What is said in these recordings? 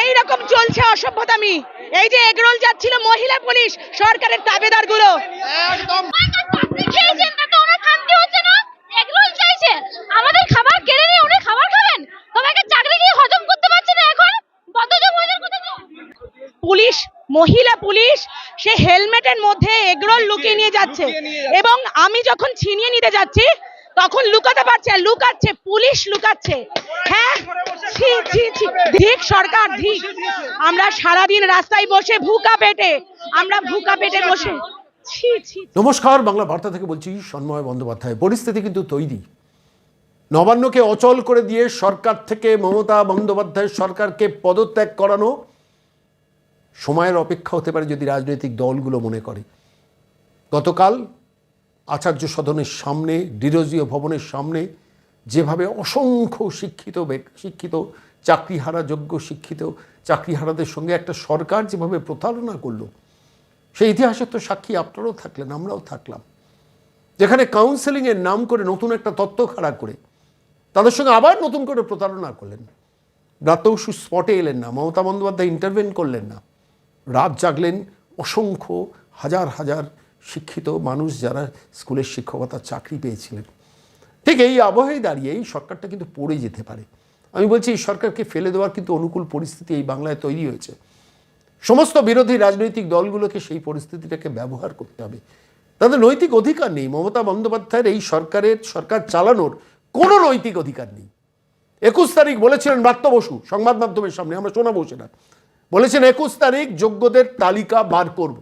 এই রকম চলছে অসভ্যতামি। এই যে এগরোল যাচ্ছিল মহিলা পুলিশ সরকারের তাবেদারগুলো চাকরি খেয়েছেন তাতে ওনার শান্তি হচ্ছে না এগরোল চাইছে আমাদের খাবার কেড়ে নিয়ে উনি খাবার খাবেন? তোমাকে চাকরি কি হজম করতে পারছে না এখন? বদ্ধজ মহিলার কথা তো। পুলিশ মহিলা পুলিশ সে হেলমেটের মধ্যে এগরোল লুকিয়ে নিয়ে যাচ্ছে। এবং আমি যখন ছিনিয়ে নিতে যাচ্ছি তখন লুকাতে পারছে, লুকাচ্ছে, পুলিশ লুকাচ্ছে। হ্যাঁ? ধিক সরকার, ধিক। আমরা সারাদিন রাস্তায় বসে ভুকা পেটে, আমরা ভুকা পেটে বসে। নমস্কার, বাংলা বার্তা থেকে বলছি, সন্ময় বন্দ্যোপাধ্যায়। পরিস্থিতি কিন্তু তৈরি। নবান্নকে অচল করে দিয়ে সরকার থেকে মমতা বন্দ্যোপাধ্যায় সরকারকে পদত্যাগ করানো সময়ের অপেক্ষা হতে পারে যদি রাজনৈতিক দলগুলো মনে করে। গতকাল আচার্য সদনের সামনে ডিরোজিও ভবনের সামনে, যেভাবে অসংখ্য শিক্ষিত শিক্ষিত, চাকরিহারা, যোগ্য, শিক্ষিত চাকরিহারাদের সঙ্গে একটা সরকার যেভাবে প্রতারণা করল, সেই ইতিহাসের তো সাক্ষী আপনারাও থাকলেন, আমরাও থাকলাম। যেখানে কাউন্সেলিংয়ের নাম করে নতুন একটা তত্ত্ব খাড়া করে, তাদের সঙ্গে আবার নতুন করে প্রতারণা করলেন। রাতেও স্পটে এলেন না, মমতা বন্দ্যোপাধ্যায় ইন্টারভেন করলেন না। রাত জাগলেন অসংখ্য, হাজার হাজার শিক্ষিত মানুষ যারা স্কুলের শিক্ষকতার চাকরি পেয়েছিলেন। ঠিক এই আবহে দাঁড়িয়ে এই সরকারটা কিন্তু পড়ে যেতে পারে। আমি বলছি এই সরকারকে ফেলে দেওয়ার কিন্তু অনুকূল পরিস্থিতি এই বাংলায় তৈরি হয়েছে। সমস্ত বিরোধী রাজনৈতিক দলগুলোকে সেই পরিস্থিতিটাকে ব্যবহার করতে হবে। তাদের নৈতিক অধিকার নেই। মমতা বন্দ্যোপাধ্যায়ের এই সরকারের সরকার চালানোর কোনো নৈতিক অধিকার নেই। একুশ তারিখ বলেছিলেন ব্রাত্য বসু সংবাদ মাধ্যমের সামনে, আমরা শোনাবো সেটা। বলেছেন একুশ তারিখ যোগ্যদের তালিকা বার করব।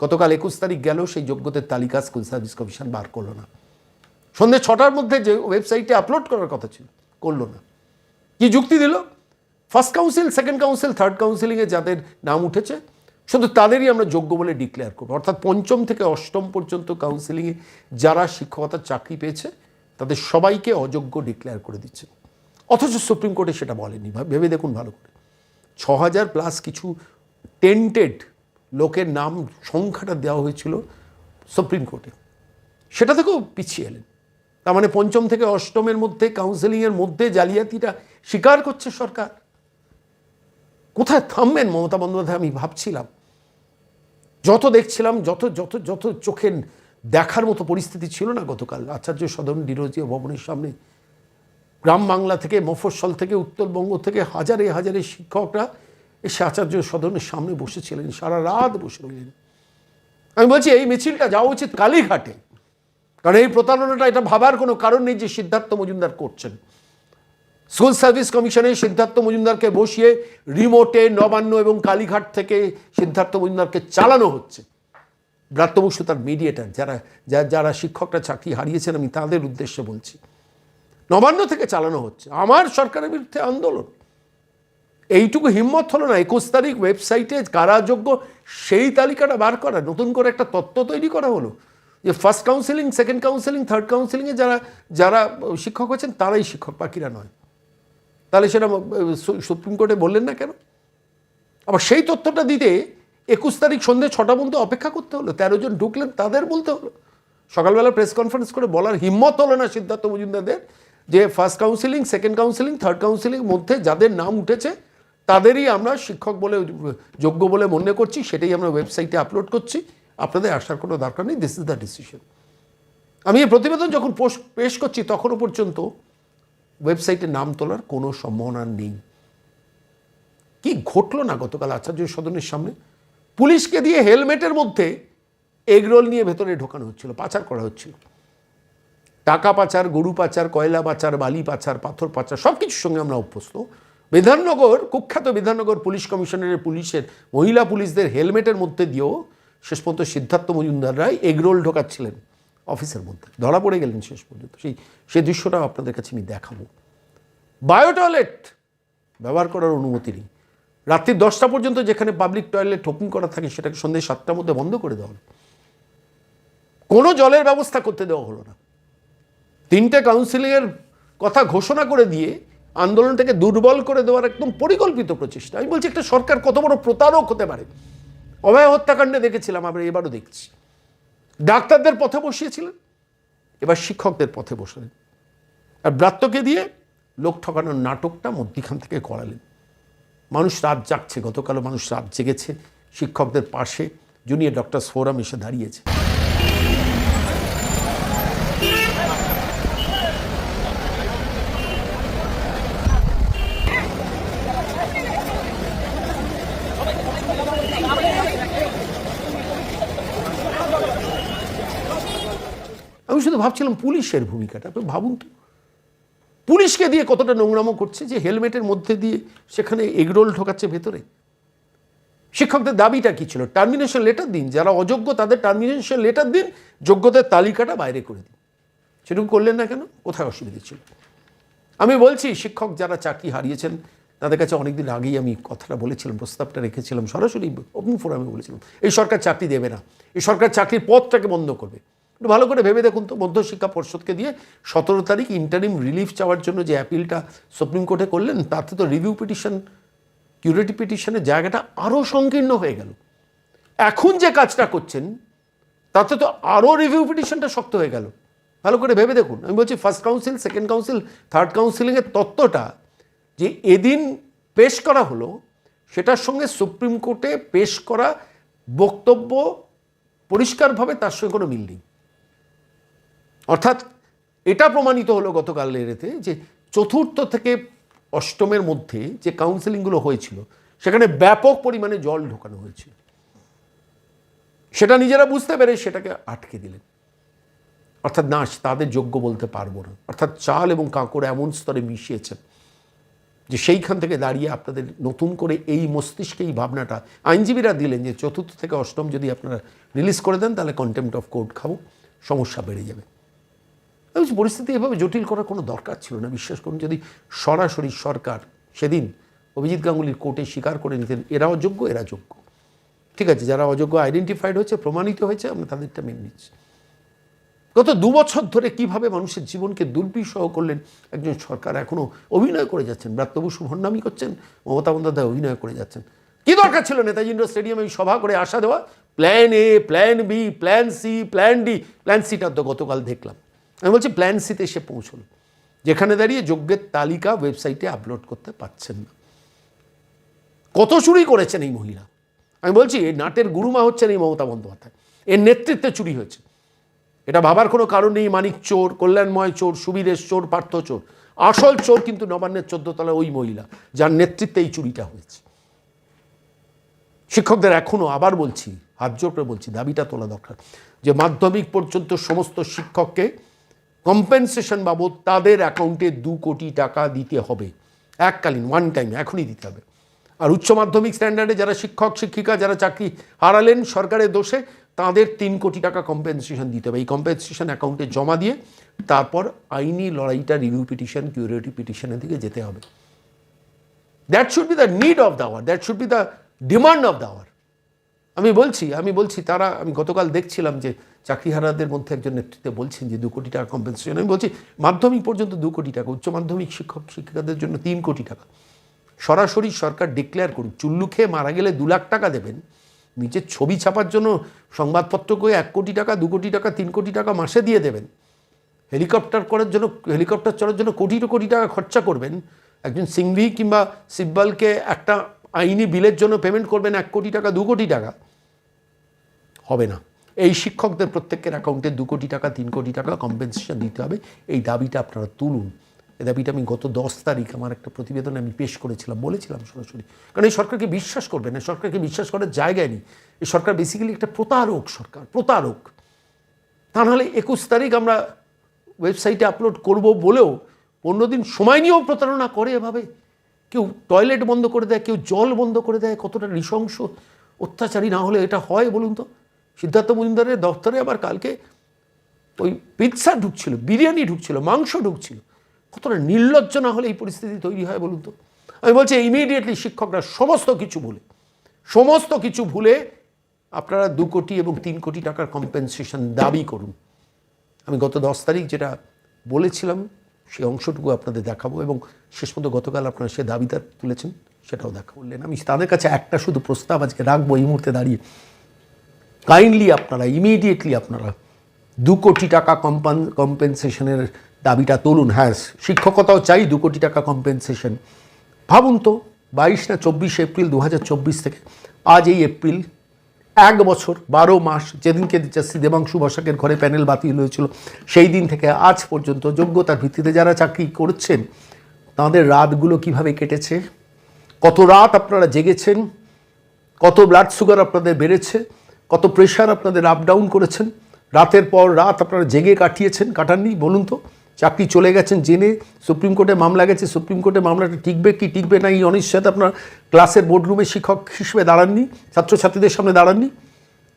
গতকাল একুশ তারিখ গেল সেই যোগ্যদের তালিকা স্কুল সার্ভিস কমিশন বার করল না। সন্ধ্যে ছটার মধ্যে যে ওয়েবসাইটে আপলোড করার কথা ছিল, করল না। কি যুক্তি দিল? First council second council third কাউন্সিলিংয়ে যাদের নাম উঠেছে, শুধু তাদেরই আমরা যোগ্য বলে ডিক্লেয়ার করব। অর্থাৎ পঞ্চম থেকে অষ্টম পর্যন্ত কাউন্সিলিংয়ে যারা শিক্ষকতার চাকরি পেয়েছে, তাদের সবাইকে অযোগ্য ডিক্লেয়ার করে দিচ্ছে। অথচ সুপ্রিম কোর্টে সেটা বলেনি ভেবে দেখুন ভালো করে। ছ হাজার প্লাস কিছু টেন্টেড লোকের নাম সংখ্যাটা দেওয়া হয়েছিল সুপ্রিম কোর্টে। সেটা থেকেও পিছিয়ে এলেন। তার মানে পঞ্চম থেকে অষ্টমের মধ্যে কাউন্সেলিংয়ের মধ্যে জালিয়াতিটা স্বীকার করছে সরকার। কোথায় থামবেন মমতা বন্দ্যোপাধ্যায়? আমি ভাবছিলাম। যত দেখছিলাম, যত যত যত চোখের দেখার মতো পরিস্থিতি ছিল না গতকাল। আচার্য সদন ডিরোজিও ভবনের সামনে। গ্রাম বাংলা থেকে, মফস্বল থেকে, উত্তরবঙ্গ থেকে হাজারে হাজারে শিক্ষকরা এসে আচার্য সদনের সামনে বসেছিলেন, সারা রাত বসে রইলেন। আমি বলছি, এই মিছিলটা যাওয়া উচিত কালীঘাটে। কারণ এই প্রতারণাটা, এটা ভাবার কোনো কারণ নেই যে সিদ্ধার্থ মজুমদার করছেন। স্কুল সার্ভিস কমিশনে সিদ্ধার্থ মজুমদারকে বসিয়ে রিমোটে নবান্ন এবং কালীঘাট থেকে সিদ্ধার্থ মজুমদারকে চালানো হচ্ছে। ব্রাত্য তার মিডিয়েটার যারা যারা শিক্ষকরা চাকরি হারিয়েছেন, আমি তাদের উদ্দেশ্যে বলছি। নবান্ন থেকে চালানো হচ্ছে। আমার সরকারের বিরুদ্ধে আন্দোলন। এইটুকু হিম্মত হলো না, একুশ তারিখ ওয়েবসাইটে কারা যোগ্য সেই তালিকাটা বার করা, নতুন করে একটা তত্ত্ব তৈরি করা হলো। যে first counselling second counselling third কাউন্সিলিংয়ে যারা যারা শিক্ষক হচ্ছেন তারাই শিক্ষক, বাকিরা নয়। তাহলে সেটা সুপ্রিম কোর্টে বললেন না কেন? আবার সেই তথ্যটা দিতে একুশ তারিখ সন্ধে ছটা পর্যন্ত অপেক্ষা করতে হলো, তেরো জন ঢুকলেন তাদের বলতে হলো। সকালবেলা প্রেস কনফারেন্স করে বলার হিম্মত হলো না সিদ্ধার্থ মজুমদারদের যে first counselling second counselling third counselling মধ্যে যাদের নাম উঠেছে তাদেরই আমরা শিক্ষক বলে, যোগ্য বলে মনে করছি, সেটাই আমরা ওয়েবসাইটে আপলোড করছি। আপনাদের আসার কোনো দরকার নেই দিস ইজ দ্য ডিসিশন আমি এই প্রতিবেদন যখন পেশ করছি, তখনও পর্যন্ত ওয়েবসাইটে নাম তোলার কোনো সম্ভাবনা নেই। কি ঘটলো না গতকাল আচার্য সদনের সামনে? পুলিশকে দিয়ে হেলমেটের মধ্যে এগরোল নিয়ে ভেতরে ঢোকানো হচ্ছিল, পাচার করা হচ্ছিল। টাকা পাচার, গরু পাচার, কয়লা পাচার, বালি পাচার, পাথর পাচার সব কিছুর সঙ্গে আমরা অভ্যস্ত। বিধাননগর, কুখ্যাত বিধাননগর পুলিশ কমিশনারের পুলিশের মহিলা পুলিশদের হেলমেটের মধ্যে দিয়েও শেষ পর্যন্ত সিদ্ধার্থ মজুমদার রায় এগরোল ঢোকাচ্ছিলেন অফিসের মধ্যে। ধরা পড়ে গেলেন শেষ পর্যন্ত। সেই সেই দৃশ্যটাও আপনাদের কাছে আমি দেখাবো। বায়ো টয়লেট ব্যবহার করার অনুমতি নেই। রাত্রি দশটা পর্যন্ত যেখানে পাবলিক টয়লেট ওপেন করা থাকে সেটাকে সন্ধ্যে সাতটার মধ্যে বন্ধ করে দেওয়া কোনো জলের ব্যবস্থা করতে দেওয়া হলো না। তিনটে কাউন্সিলিংয়ের কথা ঘোষণা করে দিয়ে আন্দোলনটাকে দুর্বল করে দেওয়ার একদম পরিকল্পিত প্রচেষ্টা। আমি বলছি, একটা সরকার কত বড় প্রতারক হতে পারে? অভয় হত্যাকাণ্ডে দেখেছিলাম, আমরা এবারও দেখছি। ডাক্তারদের পথে বসিয়েছিলেন, এবার শিক্ষকদের পথে বসালেন। আর ব্রাত্যকে দিয়ে লোক ঠকানোর নাটকটা মধ্যিখান থেকে করালেন। মানুষ রাত জাগছে, গতকালও মানুষ রাত জেগেছে, শিক্ষকদের পাশে জুনিয়র ডক্টর ফোরাম এসে দাঁড়িয়েছে। শুধু ভাবছিলাম পুলিশের ভূমিকাটা, আপনি ভাবুন তো। পুলিশকে দিয়ে কতটা নোংরামো করছে যে হেলমেটের মধ্যে দিয়ে সেখানে এগরোল ঢোকাচ্ছে ভেতরে। শিক্ষকদের দাবিটা কি ছিল? টার্মিনেশন লেটার দিন, যারা অযোগ্য তাদের টার্মিনেশন লেটার দিন যোগ্যতার তালিকাটা বাইরে করে দিন। সেটুকু করলেন না কেন? কোথায় অসুবিধা ছিল? আমি বলছি, শিক্ষক যারা চাকরি হারিয়েছেন, তাদের কাছে অনেকদিন আগেই আমি কথাটা বলেছিলাম, প্রস্তাবটা রেখেছিলাম, সরাসরি ওপেন ফোরামে বলেছিলাম, এই সরকার চাকরি দেবে না। এই সরকার চাকরির পথটাকে বন্ধ করবে। একটু ভালো করে ভেবে দেখুন তো, মধ্যশিক্ষা পর্ষদকে দিয়ে সতেরো তারিখ ইন্টারিম রিলিফ চাওয়ার জন্য যে অ্যাপিলটা সুপ্রিম কোর্টে করলেন, তাতে তো রিভিউ পিটিশন কিউরেটিভ পিটিশনের জায়গাটা আরও সংকীর্ণ হয়ে গেল। এখন যে কাজটা করছেন, তাতে তো আরও রিভিউ পিটিশনটা শক্ত হয়ে গেল। ভালো করে ভেবে দেখুন। আমি বলছি first council second council third কাউন্সিলিংয়ের তত্ত্বটা, যে এদিন পেশ করা হলো, সেটার সঙ্গে সুপ্রিম কোর্টে পেশ করা বক্তব্য পরিষ্কারভাবে তার সঙ্গে কোনো মিল নেই। অর্থাৎ এটা প্রমাণিত হলো গতকাল এতে যে চতুর্থ থেকে অষ্টমের মধ্যে যে কাউন্সেলিংগুলো হয়েছিল, সেখানে ব্যাপক পরিমাণে জল ঢোকানো হয়েছিল। সেটা নিজেরা বুঝতে পেরে সেটাকে আটকে দিলেন। অর্থাৎ না তাদের যোগ্য বলতে পারব না। অর্থাৎ চাল এবং কাঁকড় এমন স্তরে মিশিয়েছেন যে সেইখান থেকে দাঁড়িয়ে আপনাদের নতুন করে এই মস্তিষ্কে এই ভাবনাটা আইনজীবীরা দিলেন যে চতুর্থ থেকে অষ্টম যদি আপনারা রিলিজ করে দেন, তাহলে কন্টেম্পট অফ কোর্ট খাব, সমস্যা বেড়ে যাবে। বলছি, পরিস্থিতি এভাবে জটিল করার কোনো দরকার ছিল না। বিশ্বাস করুন যদি সরাসরি সরকার সেদিন অভিজিৎ গাঙ্গুলির কোর্টে স্বীকার করে নিতেন এরা অযোগ্য এরা যোগ্য। ঠিক আছে যারা অযোগ্য আইডেন্টিফাইড হয়েছে প্রমাণিত হয়েছে আমরা তাদেরটা মেনে নিচ্ছি। গত দু বছর ধরে কীভাবে মানুষের জীবনকে দুর্বিষহ করলেন একজন সরকার এখনও অভিনয় করে যাচ্ছেন। ব্রাত্য বসু ভণ্ডামি করছেন মমতা বন্দ্যোপাধ্যায় অভিনয় করে যাচ্ছেন। কি দরকার ছিল নেতাজি ইন্ডোর স্টেডিয়ামে এই সভা করে আশা দেওয়া? Plan A plan B plan C plan D plan সিটা তো গতকাল দেখলাম। আমি বলছি প্ল্যান সিতে এসে পৌঁছল যেখানে দাঁড়িয়ে যোগ্যের তালিকা ওয়েবসাইটে আপলোড করতে পারছেন না। কত চুরি করেছেন এই মহিলা? আমি বলছি এই নাটের গুরুমা হচ্ছেন এই মমতা বন্দ্যোপাধ্যায়। এর নেতৃত্বে চুরি হয়েছে। এটা ভাবার কোনো কারণ নেই, মানিক চোর, কল্যাণময় চোর সুবীরেশ চোর, পার্থ চোর। আসল চোর কিন্তু নবান্নের চোদ্দ তলা ওই মহিলা, যার নেতৃত্বে এই চুরিটা হয়েছে। শিক্ষকদের এখনও আবার বলছি, হাত জোর করে বলছি, দাবিটা তোলা দরকার যে মাধ্যমিক পর্যন্ত সমস্ত শিক্ষককে কম্পেনসেশন বাবদ তাদের অ্যাকাউন্টে দু কোটি টাকা দিতে হবে। এককালীন ওয়ান টাইম এখনই দিতে হবে। আর উচ্চ মাধ্যমিক স্ট্যান্ডার্ডে যারা শিক্ষক, শিক্ষিকা, যারা চাকরি হারালেন সরকারের দোষে, তাদের তিন কোটি টাকা কম্পেনসেশন দিতে হবে। এই কম্পেনসেশন অ্যাকাউন্টে জমা দিয়ে তারপর আইনি লড়াইটা রিভিউ পিটিশন কিউরিটি পিটিশনের দিকে যেতে হবে। That should be the need of the hour that should be the demand of the hour আমি বলছি আমি বলছি, তারা, আমি গতকাল দেখছিলাম যে চাকরিহারাদের মধ্যে একজন নেতৃত্বে বলছেন যে দু কোটি টাকা কম্পেনসেশন আমি বলছি, মাধ্যমিক পর্যন্ত দু কোটি টাকা, উচ্চ মাধ্যমিক শিক্ষক শিক্ষিকাদের জন্য তিন কোটি টাকা। সরাসরি সরকার ডিক্লেয়ার করুক, চুল্লু খেয়ে মারা গেলে দু লাখ টাকা দেবেন, নিজের ছবি ছাপার জন্য সংবাদপত্রকে এক কোটি টাকা, দু কোটি টাকা, তিন কোটি টাকা মাসে দিয়ে দেবেন। হেলিকপ্টার করার জন্য, হেলিকপ্টার চড়ার জন্য কোটি কোটি টাকা খরচা করবেন। একজন সিংভি কিংবা সিব্বালকে একটা আইনি বিলের জন্য পেমেন্ট করবেন এক কোটি টাকা, দু কোটি টাকা। হবে না। এই শিক্ষকদের প্রত্যেকের অ্যাকাউন্টে দু কোটি টাকা, তিন কোটি টাকা কম্পেনসেশন দিতে হবে। এই দাবিটা আপনারা তুলুন। এই দাবিটা আমি গত দশ তারিখ আমার একটা প্রতিবেদনে আমি পেশ করেছিলাম, বলেছিলাম সরাসরি। কারণ এই সরকারকে বিশ্বাস করবেন না সরকারকে বিশ্বাস করার জায়গায় নেই। এই সরকার বেসিক্যালি একটা প্রতারক সরকার, প্রতারক। তা নাহলে একুশ তারিখ আমরা ওয়েবসাইটে আপলোড করব বলেও পনেরো দিন সময় নিয়েও প্রতারণা করে এভাবে। কেউ টয়লেট বন্ধ করে দেয়, কেউ জল বন্ধ করে দেয়, কতটা নৃশংস অত্যাচারী না হলে এটা হয় বলুন তো? সিদ্ধার্থ মজুমদারের দপ্তরে আবার কালকে ওই পিৎসা ঢুকছিল, বিরিয়ানি ঢুকছিল, মাংস ঢুকছিল। কতটা নির্লজ্জ না হলে এই পরিস্থিতি তৈরি হয় বলুন তো? আমি বলছি ইমিডিয়েটলি শিক্ষকরা সমস্ত কিছু ভুলে, সমস্ত কিছু ভুলে আপনারা দু কোটি এবং তিন কোটি টাকার কম্পেনসেশন দাবি করুন। আমি গত দশ তারিখ যেটা বলেছিলাম, সেই অংশটুকু আপনাদের দেখাবো এবং শেষ পর্যন্ত গতকাল আপনারা সে দাবিদার তুলেছেন, সেটাও দেখা বললেন, আমি তাদের কাছে একটা শুধু প্রস্তাব আজকে রাখব এই মুহূর্তে দাঁড়িয়ে। কাইন্ডলি আপনারা ইমিডিয়েটলি আপনারা দু কোটি টাকা কম্পান কম্পেনসেশনের দাবিটা তুলুন। হ্যাঁ শিক্ষকতাও চাই দু কোটি টাকা কম্পেনসেশন ভাবুন তো, বাইশ না চব্বিশ এপ্রিল দু হাজার চব্বিশ থেকে, আজ এই এপ্রিল, এক বছর, বারো মাস, যেদিনকে জাস্টি দেবাংশু বসাকের ঘরে প্যানেল বাতিল হয়েছিল, সেই দিন থেকে আজ পর্যন্ত যোগ্যতার ভিত্তিতে যারা চাকরি করছেন, তাদের রাতগুলো কীভাবে কেটেছে? কত রাত আপনারা জেগেছেন? কত ব্লাড সুগার আপনাদের বেড়েছে? কত প্রেশার আপনাদের আপ ডাউন করেছেন। রাতের পর রাত আপনারা জেগে কাটিয়েছেন, কাটাননি, বলুন তো। চাকরি চলে গেছেন, জেনে সুপ্রিম কোর্টে মামলা গেছে, সুপ্রিম কোর্টে মামলাটা টিকবে কি টিকবে না, এই অনিশ্চয়তা আপনার ক্লাসের বোর্ডরুমে শিক্ষক হিসেবে দাঁড়াননি, ছাত্রছাত্রীদের সামনে দাঁড়াননি।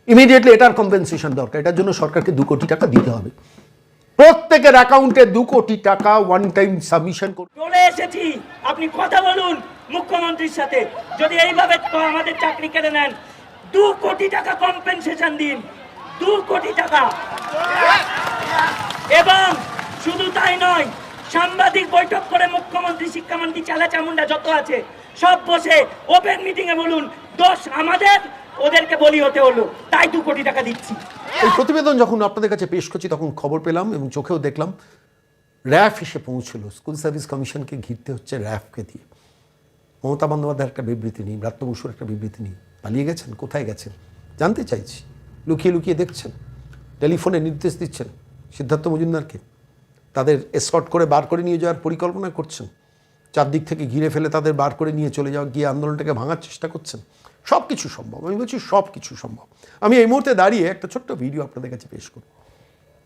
ইমিডিয়েটলি এটার কম্পেনসেশন দরকার, এটার জন্য সরকারকে দু কোটি টাকা দিতে হবে। প্রত্যেকের অ্যাকাউন্টে দু কোটি টাকা ওয়ান টাইম সাবমিশন করতে চলে এসেছি। আপনি কথা বলুন মুখ্যমন্ত্রীর সাথে। যদি এইভাবে আমাদের চাকরি কেড়ে নেন দু কোটি টাকা কম্পেনসেশন দিন। দু কোটি টাকা। এবং শুধু তাই নয়, সাংবাদিক বৈঠক করে মুখ্যমন্ত্রী শিক্ষামন্ত্রী চালা চামুন্ডা যত আছে, সব বসে ওপেন মিটিং এ বলুন, দোষ আমাদের, ওদেরকে বলি হতে হলো। তাই দু কোটি টাকা দিচ্ছি। এই প্রতিবেদন যখন আপনাদের কাছে পেশ করছি, তখন খবর পেলাম এবং চোখেও দেখলাম, র্যাফ এসে পৌঁছলো। স্কুল সার্ভিস কমিশনকে ঘিরতে হচ্ছে র্যাফকে দিয়ে। মমতা বন্দ্যোপাধ্যায়ের একটা বিবৃতি নেই ব্রাত্য বসুর একটা বিবৃতি নেই পালিয়ে গেছেন, কোথায় গেছেন? জানতে চাইছি। লুকিয়ে লুকিয়ে দেখছেন। টেলিফোনে নির্দেশ দিচ্ছেন সিদ্ধার্থ মজুমদারকে। তাদের এসকট করে বার করে নিয়ে যাওয়ার পরিকল্পনা করছেন। চারদিক থেকে ঘিরে ফেলে তাদের বার করে নিয়ে চলে যাওয়া, গিয়ে আন্দোলনটাকে ভাঙার চেষ্টা করছেন। সব কিছু সম্ভব। আমি বলছি সব কিছু সম্ভব। আমি এই মুহূর্তে দাঁড়িয়ে একটা ছোট্ট ভিডিও আপনাদের কাছে পেশ করব।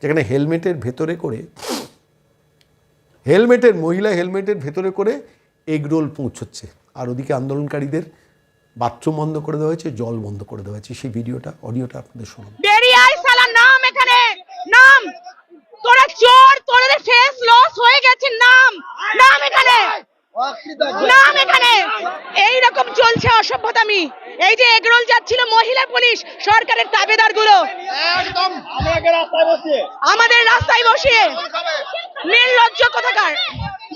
যেখানে হেলমেটের ভেতরে করে, হেলমেটের মহিলা হেলমেটের ভেতরে করে এগরোল পৌঁছচ্ছে। আর ওদিকে আন্দোলনকারীদের বাথরুম বন্ধ করে দেওয়া হয়েছে জল বন্ধ করে দেওয়া হয়েছে। সেই ভিডিওটা অডিওটা আপনাদের শুনুন বেরিয়ে আয় শালা নাম এখানে। নাম। তোরা চোর তোদের ফেস লস হয়ে গেছে নাম। নাম এখানে। নাম এখানে। এই রকম চলছে অসভ্যতামি। এই যে এগরোল যাচ্ছিল মহিলা পুলিশ সরকারের তাবেদারগুলো আমাদের রাস্তায় বসিয়ে। নির্লজ্জ কোথাকার?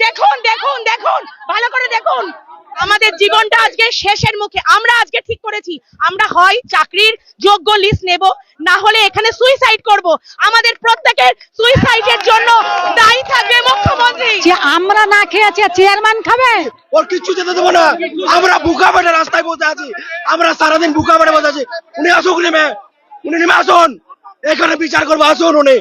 দেখুন দেখুন দেখুন। ভালো করে দেখুন। আমাদের জীবনটা আজকে শেষের মুখে। আমরা আজকে ঠিক করেছি। আমরা হয় চাকরির যোগ্য লিস্ট নেব না হলে এখানে সুইসাইড করব। আমাদের প্রত্যেকের সুইসাইডের জন্য দায়ী থাকবে মুখ্যমন্ত্রী। যে আমরা না খেয়েছি চেয়ারম্যান খাবে? ওর কিচ্ছু যেতে দেবো না। আমরা বুকা পেটে রাস্তায় বসে আছি। আমরা সারাদিন বুকা পেটে বসে আছি। উনি আসুক নেমে উনি নেমে আসুন। এখানে বিচার করব আসুন উনি।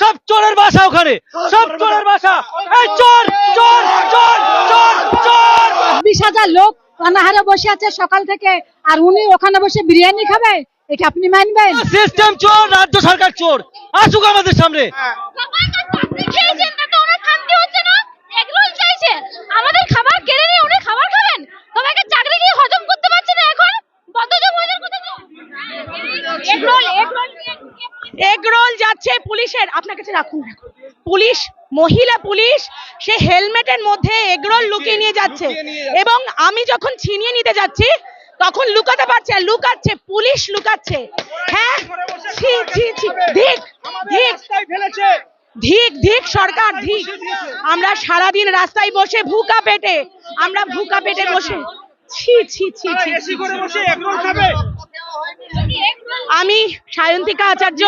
সব চোরের বাসা ওখানে সব চোরের বাসা। এই চোর চোর চোর চোর চোর। বিশ হাজার লোক অনাহারে বসে আছে সকাল থেকে আর উনি ওখানে বসে বিরিয়ানি খাবে? এটা আপনি মানবেন? সিস্টেম চোর রাজ্য সরকার চোর। আসুক আমাদের সামনে। চাইছে। আমাদের খাবার কেড়ে নিয়ে উনি খাবার খাবেন? চাকরি কি হজম করতে পারছে না এখন? বদ্ধজ মহিলার কথা তো এগরোল যাচ্ছে পুলিশের আপনার কাছে রাখুন। পুলিশ মহিলা পুলিশ সে হেলমেটের মধ্যে এগরোল লুকিয়ে নিয়ে যাচ্ছে। এবং আমি যখন ছিনিয়ে নিতে যাচ্ছি তখন লুকাতে পারছে লুকাচ্ছে পুলিশ লুকাচ্ছে। হ্যাঁ? ধিক ধিক। ধিক ধিক সরকার ধিক। আমরা সারাদিন রাস্তায় বসে ভুকা পেটে আমরা ভুকা পেটে বসে। ছি ছি ছি ছি ছি, ছি। আমি সায়ন্তিকা আচার্য।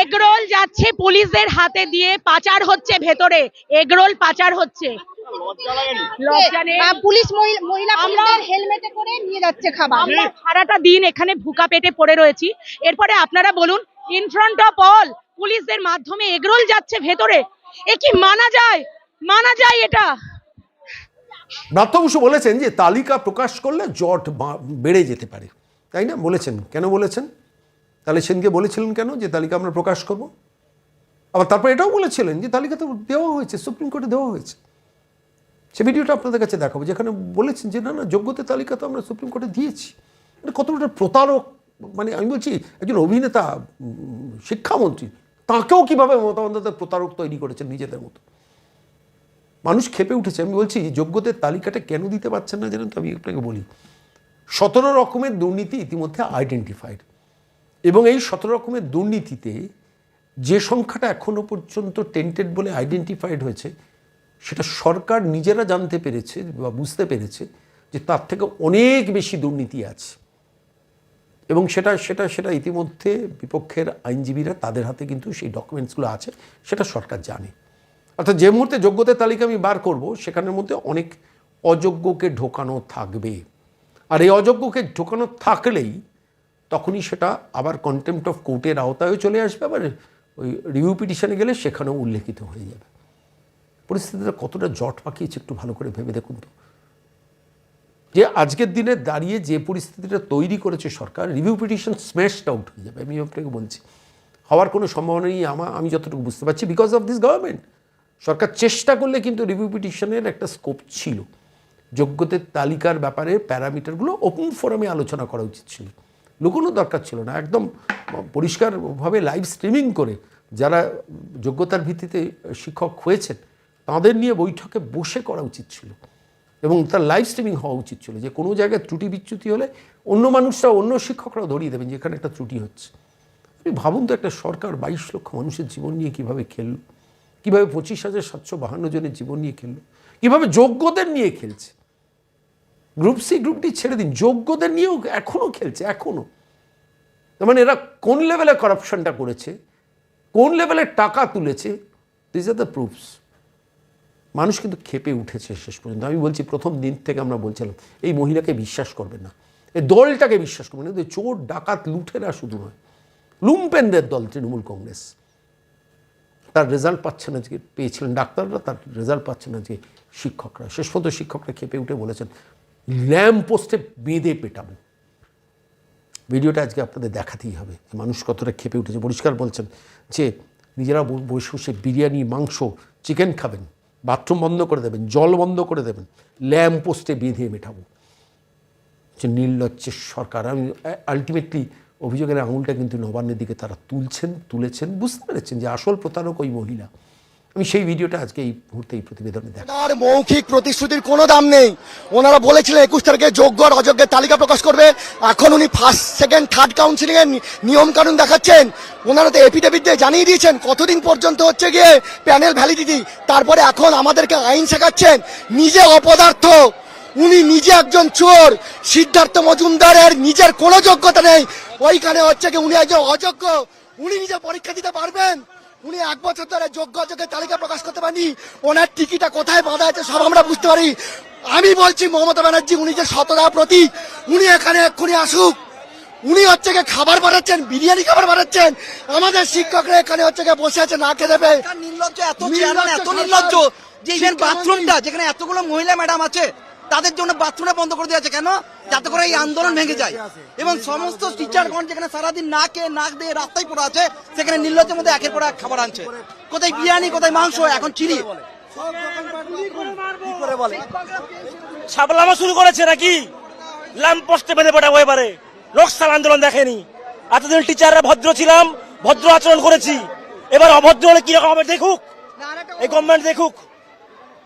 এগরোল যাচ্ছে পুলিশদের হাতে দিয়ে পাচার হচ্ছে ভেতরে। এগরোল পাচার হচ্ছে। পুলিশ মহিলা হেলমেটে করে নিয়ে যাচ্ছে খাবার। আমরা সারাটা দিন এখানে ভুকা পেটে পড়ে রয়েছি। এরপরে আপনারা বলুন ইন ফ্রন্ট অফ অল পুলিশদের মাধ্যমে এগরোল যাচ্ছে ভেতরে। এ কি মানা যায়? মানা যায় এটা? ব্রাত্য বলেছেন যে তালিকা প্রকাশ করলে জট বেড়ে যেতে পারে। তাই না? বলেছেন। কেন বলেছেন? তাহলে সেদিনকে বলেছিলেন কেন যে তালিকা আমরা প্রকাশ করব? আবার তারপর এটাও বলেছিলেন যে তালিকা তো দেওয়া হয়েছে, সুপ্রিম কোর্টে দেওয়া হয়েছে। সে ভিডিওটা আপনাদের কাছে দেখাবো, যেখানে বলেছেন যে, না না যোগ্যতার তালিকা তো আমরা সুপ্রিম কোর্টে দিয়েছি। এটা কতটা প্রতারক মানে আমি বলছি, একজন অভিনেতা শিক্ষামন্ত্রী, তাকেও কীভাবে মমতা বন্দ্যোপাধ্যায় প্রতারক তৈরি করেছেন নিজেদের মতো? মানুষ খেপে উঠেছে। আমি বলছি যোগ্যদের তালিকাটা কেন দিতে পারছেন না জানেন তো? আমি আপনাকে বলি, সতেরো রকমের দুর্নীতি ইতিমধ্যে আইডেন্টিফাইড এবং এই সতেরো রকমের দুর্নীতিতে যে সংখ্যাটা এখনও পর্যন্ত টেন্টেড বলে আইডেন্টিফাইড হয়েছে, সেটা সরকার নিজেরা জানতে পেরেছে বা বুঝতে পেরেছে যে তার থেকে অনেক বেশি দুর্নীতি আছে। এবং সেটা সেটা সেটা ইতিমধ্যে বিপক্ষের আইনজীবীরা তাদের হাতে কিন্তু সেই ডকুমেন্টসগুলো আছে, সেটা সরকার জানে। অর্থাৎ যে মুহূর্তে যোগ্যতার তালিকা আমি বার করব, সেখানের মধ্যে অনেক অযোগ্যকে ঢোকানো থাকবে। আর এই অযোগ্যকে ঢোকানো থাকলেই তখনই সেটা আবার কন্টেম্পট অফ কোর্টের আওতায়ও চলে আসবে, আবার ওই রিভিউ পিটিশনে গেলে সেখানেও উল্লেখিত হয়ে যাবে। পরিস্থিতিটা কতটা জট পাকিয়েছে একটু ভালো করে ভেবে দেখুন তো। যে আজকের দিনে দাঁড়িয়ে যে পরিস্থিতিটা তৈরি করেছে সরকার রিভিউ পিটিশন স্ম্যাশড আউট হয়ে যাবে, আমি আপনাকে বলছি। হওয়ার কোনো সম্ভাবনা নেই, আমা, আমি যতটুকু বুঝতে পারছি বিকজ অফ দিস গভর্নমেন্ট সরকার চেষ্টা করলে কিন্তু রিভিউ পিটিশনের একটা স্কোপ ছিল। যোগ্যতার তালিকার ব্যাপারে প্যারামিটারগুলো ওপেন ফোরামে আলোচনা করা উচিত ছিল। লুকোনোর দরকার ছিল না, একদম পরিষ্কারভাবে লাইভ স্ট্রিমিং করে যারা যোগ্যতার ভিত্তিতে শিক্ষক হয়েছেন, তাদের নিয়ে বৈঠকে বসে করা উচিত ছিল এবং তার লাইভ স্ট্রিমিং হওয়া উচিত ছিল যে কোনো জায়গায় ত্রুটি বিচ্যুতি হলে অন্য মানুষরা, অন্য শিক্ষকরাও ধরিয়ে দেবেন যেখানে একটা ত্রুটি হচ্ছে। আপনি ভাবুন তো একটা সরকার বাইশ লক্ষ মানুষের জীবন নিয়ে কীভাবে খেললো। কীভাবে পঁচিশ হাজার সাতশো বাহান্ন জনের জীবন নিয়ে খেললো কীভাবে যোগ্যদের নিয়ে খেলছে? গ্রুপ সি গ্রুপ ডি ছেড়ে দিন। যোগ্যদের নিয়েও এখনও খেলছে এখনও তার মানে এরা কোন লেভেলে করাপশনটা করেছে? কোন লেভেলে টাকা তুলেছে? দিস আর দ্য প্রুফস মানুষ কিন্তু খেপে উঠেছে শেষ পর্যন্ত। আমি বলছি, প্রথম দিন থেকে আমরা বলছিলাম, এই মহিলাকে বিশ্বাস করবে না। এই দলটাকে বিশ্বাস করবে না। চোর, ডাকাত, লুঠেরা শুধু নয়। লুম্পেনদের দল, তৃণমূল কংগ্রেস। তার রেজাল্ট পাচ্ছে না আজকে পেয়েছিলেন ডাক্তাররা, তার রেজাল্ট পাচ্ছে না যে শিক্ষকরা। শেষ পর্যন্ত শিক্ষকরা খেপে উঠে বলেছেন, ল্যাম্প পোস্টে বেঁধে পেটাবো। ভিডিওটা আজকে আপনাদের দেখাতেই হবে মানুষ কতটা খেপে উঠেছে। পরিষ্কার বলছেন যে নিজেরা বসে বসে বিরিয়ানি, মাংস চিকেন খাবেন বাথরুম বন্ধ করে দেবেন, জল বন্ধ করে দেবেন, ল্যাম্প পোস্টে বেঁধে মেটাবো। যে নির্লজ্জের সরকার, আমি আলটিমেটলি অভিযোগের আঙুলটা কিন্তু নবান্নের দিকে তারা তুলছেন, তুলেছেন, বুঝতে পেরেছেন যে আসল প্রতারক ওই মহিলা। আমি সেই ভিডিওটা আজকে এই মুহূর্তে এই প্রতিবেদনে দেখা আর মৌখিক প্রতিশ্রুতির কোনো দাম নেই। ওনারা বলেছিলেন একুশ তারিখে যোগ্য আর অযোগ্যের তালিকা প্রকাশ করবে। এখন উনি ফার্স্ট সেকেন্ড থার্ড কাউন্সিলিং এর নিয়ম কানুন দেখাচ্ছেন। ওনারা তো এপিডেভিট দিয়ে জানিয়ে দিয়েছেন, কতদিন পর্যন্ত হচ্ছে গিয়ে প্যানেল ভ্যালিডিটি তারপরে এখন আমাদেরকে আইন শেখাচ্ছেন। নিজে অপদার্থ। উনি নিজে একজন চোর। সিদ্ধার্থ মজুমদারের নিজের কোনো যোগ্যতা নেই। ওইখানে হচ্ছে কি উনি একজন অযোগ্য। উনি নিজে পরীক্ষা দিতে পারবেন। উনি এক বছর ধরে যোগ্য অযোগ্যের তালিকা প্রকাশ করতে পারেনি ওনার টিকিটা কোথায় বাঁধা আছে সব আমরা বুঝতে পারি। আমি বলছি মমতা ব্যানার্জি উনি যে সততা প্রতি উনি এখানে এক্ষুনি আসুক। উনি হচ্ছে গিয়ে খাবার বানাচ্ছেন বিরিয়ানি খাবার বানাচ্ছেন। আমাদের শিক্ষকরা এখানে হচ্ছে গিয়ে বসে আছে না খেয়ে দেবে। নির্লজ্জ এত নির্লজ্জ এত নির্লজ্জ। যে বাথরুমটা যেখানে এতগুলো মহিলা ম্যাডাম আছে তাদের জন্য বাথরুমটা বন্ধ করে দিয়েছে কেন? যাতে করে এই আন্দোলন ভেঙে যায়। এবং সমস্ত টিচারগণ যেখানে সারাদিন না খেয়ে নাক দিয়ে রাস্তায় পড়ে আছে সেখানে নির্লজ্জের মধ্যে একের পর এক খাবার আনছে। কোথায় বিরিয়ানি কোথায় মাংস এখন চিলি ছাবলামা শুরু করেছে নাকি? ল্যাম্প পোস্টে বেঁধে পেটাবো এবারে। নকশাল আন্দোলন দেখেনি। এতদিন টিচাররা ভদ্র ছিলাম ভদ্র আচরণ করেছি। এবার অভদ্র হলে কীরকম হবে? দেখুক। এই গভর্নমেন্ট দেখুক।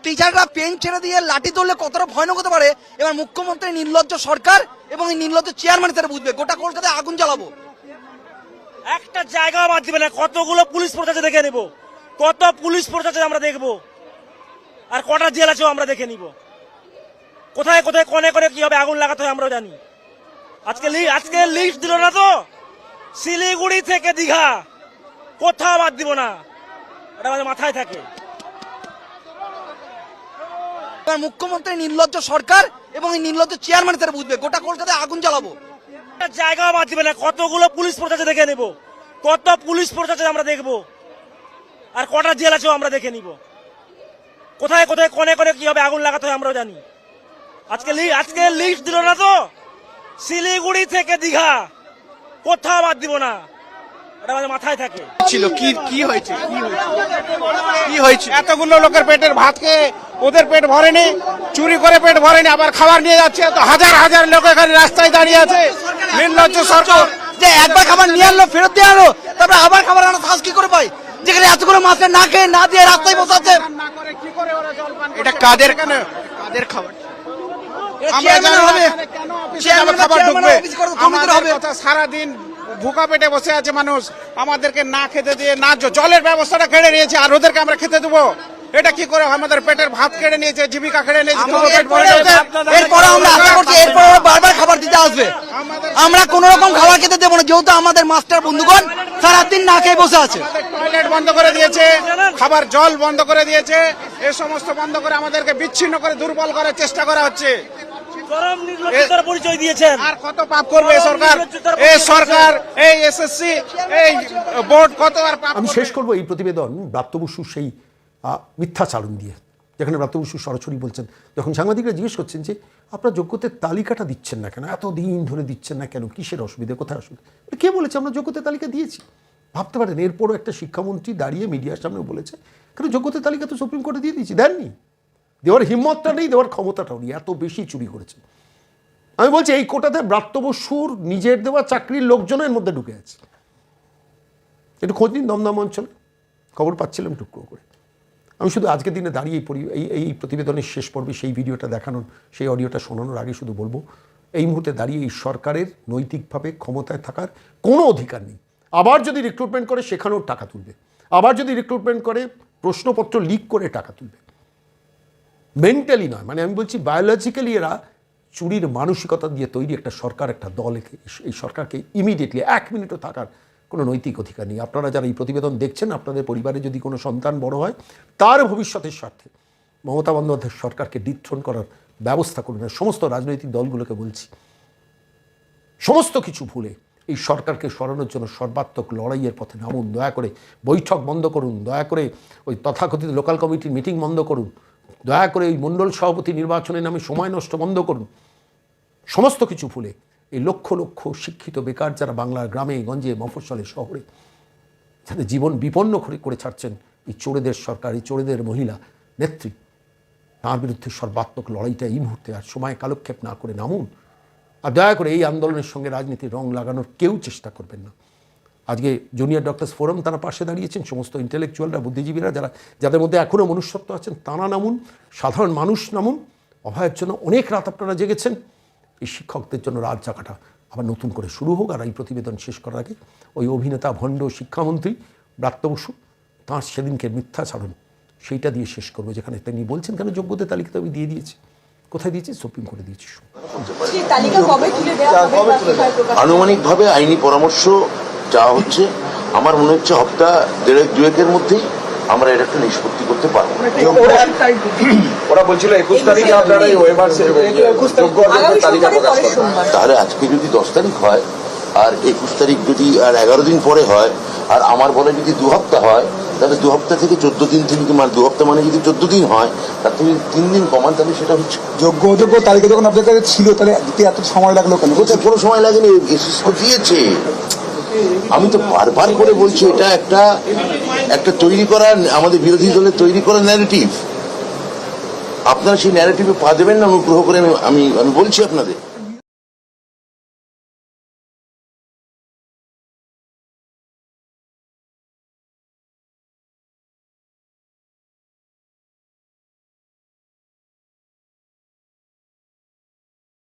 টিচাররা পেন ছেড়ে দিয়ে লাঠি তুললে কতটা ভয়ানক হতে পারে? এবার মুখ্যমন্ত্রী নির্লজ্জ সরকার এবং এই নির্লজ্জ চেয়ারম্যান তারা বুঝবে। গোটা কলকাতায় আগুন জ্বালাবো। একটা জায়গা বাদ দিবে না, কতগুলো পুলিশ প্রশাসন দেখে নেব। কত পুলিশ প্রশাসন আমরা দেখব। আর কটা জেল আছে আমরা দেখে নিব। কোথায় কোথায়, কনে কি হবে আগুন লাগাতে হয় আমরাও জানি। আজকে আজকে লিস্ট দিল না তো? শিলিগুড়ি থেকে দীঘা। কোথাও বাদ দিব না। এটা আমাদের মাথায় থাকে। এবার মুখ্যমন্ত্রী, নির্লজ্জ সরকার এবং এই নির্লজ্জ চেয়ারম্যান তারা বুঝবে। গোটা কলকাতায় আগুন জ্বালাবো। জায়গা বাদ দিবে না, কতগুলো পুলিশ প্রশাসন দেখে নেব। কত পুলিশ প্রশাসন আমরা দেখব। আর কটা জেল আছে আমরা দেখে নিব। কোথায় কোথায়, কনে করে কি হবে আগুন লাগাতে হয় আমরাও জানি। আজকে আজকে লিস্ট দিল না তো? শিলিগুড়ি থেকে দীঘা। কোথাও বাদ দিব না। আমাদের মাথায় থাকে। ছিল? কি কি হয়েছে? কি হয়েছে? এতগুলো লোকের পেটের ভাত খেয়ে ওদের পেট ভরেনি চুরি করে পেট ভরেনি আবার খাবার নিয়ে যাচ্ছে। তো হাজার হাজার লোক এখানে রাস্তায় দাঁড়িয়ে আছে। নির্লজ্জ সরকার। যে একবার খাবার নিয়ে আনলো ফেরত দিয়ে আনলো তারপরে আবার খাবার আনা সাহস কি করে পাই যেখানে এতগুলো মাছটা না খেয়ে না দিয়ে রাস্তায় বসে এটা কাদের কেন কাদের খাবার? আমরা চেয়ারম্যানের হবে। খাবার ঢুকবে। আমাদের কথা সারাদিন ভুকা পেটে বসে আছে মানুষ। আমাদেরকে না খেতে দিয়ে না জলের ব্যবস্থাটা কেড়ে নিয়েছে আর ওদেরকে আমরা খেতে দেবো। এটা কি করে আমাদের পেটের ভাত কেড়ে নিয়েছে জীবিকা কেড়ে নিয়েছে। এরপরে আমরা আশা করছি এরপর বারবার খাবার দিতে আসবে। আমরা কোন রকম খাবার খেতে দেবো না যেহেতু আমাদের মাস্টার বন্ধুগণ সারাদিন না খেয়ে বসে আছে। টয়লেট বন্ধ করে দিয়েছে খাবার জল বন্ধ করে দিয়েছে এ সমস্ত বন্ধ করে আমাদেরকে বিচ্ছিন্ন করে দুর্বল করার চেষ্টা করা হচ্ছে। চরম নির্লজ্জতার পরিচয় দিয়েছেন। আর কত পাপ করবে সরকার? এই সরকার এই এসএসসি এই বোর্ড কত আর পাপ আমি শেষ করব? এই প্রতিবেদন। ব্রাত্য সেই আহ, মিথ্যাচারণ দিয়ে। যেখানে ব্রাত্য বসু সরাসরি বলছেন যখন সাংবাদিকরা জিজ্ঞেস করছেন যে আপনার যোগ্যতার তালিকাটা দিচ্ছেন না কেন? এত দিন ধরে দিচ্ছেন না কেন? কিসের অসুবিধা? কোথায় অসুবিধা? কে বলেছে আমরা যোগ্যতার তালিকা দিয়েছি? ভাবতে পারেন এরপরও একটা শিক্ষামন্ত্রী দাঁড়িয়ে মিডিয়ার সামনে বলেছে কেন যোগ্যতার তালিকা তো সুপ্রিম কোর্টে দিয়ে দিয়েছি দেননি? দেওয়ার হিম্মতটা নেই, দেওয়ার ক্ষমতাটাও নেই, এত বেশি চুরি করেছে। আমি বলছি, এই কোটাতে ব্রাত্য বসুর নিজের দেওয়া চাকরির লোকজনের মধ্যে ঢুকে আছে। একটু খোঁজ নিন দমদম অঞ্চলে, খবর পাচ্ছিলাম টুকরো করে। আমি শুধু আজকের দিনে দাঁড়িয়ে পড়ি এই এই প্রতিবেদনের শেষ পর্বে সেই ভিডিওটা দেখানোর, সেই অডিওটা শোনানোর আগে শুধু বলব, এই মুহূর্তে দাঁড়িয়ে এই সরকারের নৈতিকভাবে ক্ষমতায় থাকার কোনো অধিকার নেই। আবার যদি রিক্রুটমেন্ট করে, সেখানেও টাকা তুলবে। আবার যদি রিক্রুটমেন্ট করে, প্রশ্নপত্র লিক করে টাকা তুলবে। মেন্টালি নয় মানে আমি বলছি বায়োলজিক্যালি এরা চুরির মানসিকতা দিয়ে তৈরি একটা সরকার, একটা দল এই সরকারকে ইমিডিয়েটলি এক মিনিটও থাকার কোনো নৈতিক অধিকার নেই। আপনারা যারা এই প্রতিবেদন দেখছেন, আপনাদের পরিবারে যদি কোনো সন্তান বড় হয়, তার ভবিষ্যতের স্বার্থে মমতা বন্দ্যোপাধ্যায় সরকারকে ডিথ্রন করার ব্যবস্থা করুন। সমস্ত রাজনৈতিক দলগুলোকে বলছি, সমস্ত কিছু ভুলে এই সরকারকে সরানোর জন্য সর্বাত্মক লড়াইয়ের পথে নামুন। দয়া করে বৈঠক বন্ধ করুন। দয়া করে ওই তথাকথিত লোকাল কমিটির মিটিং বন্ধ করুন। দয়া করে এই মণ্ডল সভাপতি নির্বাচনের নামে সময় নষ্ট বন্ধ করুন। সমস্ত কিছু ভুলে এই লক্ষ লক্ষ শিক্ষিত বেকার যারা বাংলার গ্রামে, গঞ্জে, মফস্বলে, শহরে, যাদের জীবন বিপন্ন করে করে ছাড়ছেন, এই চোরেদের সরকার, এই চোরেদের মহিলা, নেত্রী, তার বিরুদ্ধে সর্বাত্মক লড়াইটা এই মুহূর্তে আর সময় কালক্ষেপ না করে নামুন। আর দয়া করে এই আন্দোলনের সঙ্গে রাজনীতির রং লাগানোর কেউ চেষ্টা করবেন না। আজকে জুনিয়র ডক্টরস ফোরাম তারা পাশে দাঁড়িয়েছেন সমস্ত ইন্টেলেকচুয়ালরা বুদ্ধিজীবীরা যারা যাদের মধ্যে এখনও মনুষ্যত্ব আছেন তারা নামুন সাধারণ মানুষ নামুন অভয়ের জন্য অনেক রাত আপনারা জেগেছেন। এই শিক্ষকদের জন্য রাত জাগাটা আবার নতুন করে শুরু হোক আর এই প্রতিবেদন শেষ করার আগে ওই অভিনেতা ভণ্ড শিক্ষামন্ত্রী ব্রাত্য বসু তাঁর সেদিনকে মিথ্যাচারণ সেইটা দিয়ে শেষ করব যেখানে তিনি বলছেন কেন যোগ্যতা তালিকা তো আমি দিয়ে দিয়েছি। কোথায় দিয়েছি? সুপ্রিম কোর্টে দিয়েছি। আনুমানিকভাবে আইনি পরামর্শ চাওয়া হচ্ছে। আমার মনে হচ্ছে হপ্তা দেড়েক দুয়েকের মধ্যেই আমরা এর একটা নিষ্পত্তি করতে পারব। ওরা বলছিল একুশ তারিখে আপনারা তাহলে আজকে যদি দশ তারিখ হয় আর একুশ তারিখ যদি আর এগারো দিন পরে হয় আর আমার বলে যদি দু হপ্তাহ হয় তাহলে দু হপ্তাহ থেকে চোদ্দ দিন থেকে মানে দু হপ্তাহ মানে যদি চোদ্দ দিন হয় তার থেকে তিন দিন কমান তাহলে সেটা হচ্ছে যোগ্য অযোগ্য তালিকা যখন আপনার কাছে ছিল তাহলে দিতে এত সময় লাগল কেন? কোনো সময় লাগেনি এসএস দিয়েছে। আমি তো বারবার করে বলছি, এটা একটা একটা তৈরি করা, আমাদের বিরোধী দলের তৈরি করা ন্যারেটিভ আপনারা সেই ন্যারেটিভে পা দেবেন না, অনুগ্রহ করে আমি আমি বলছি আপনাদের।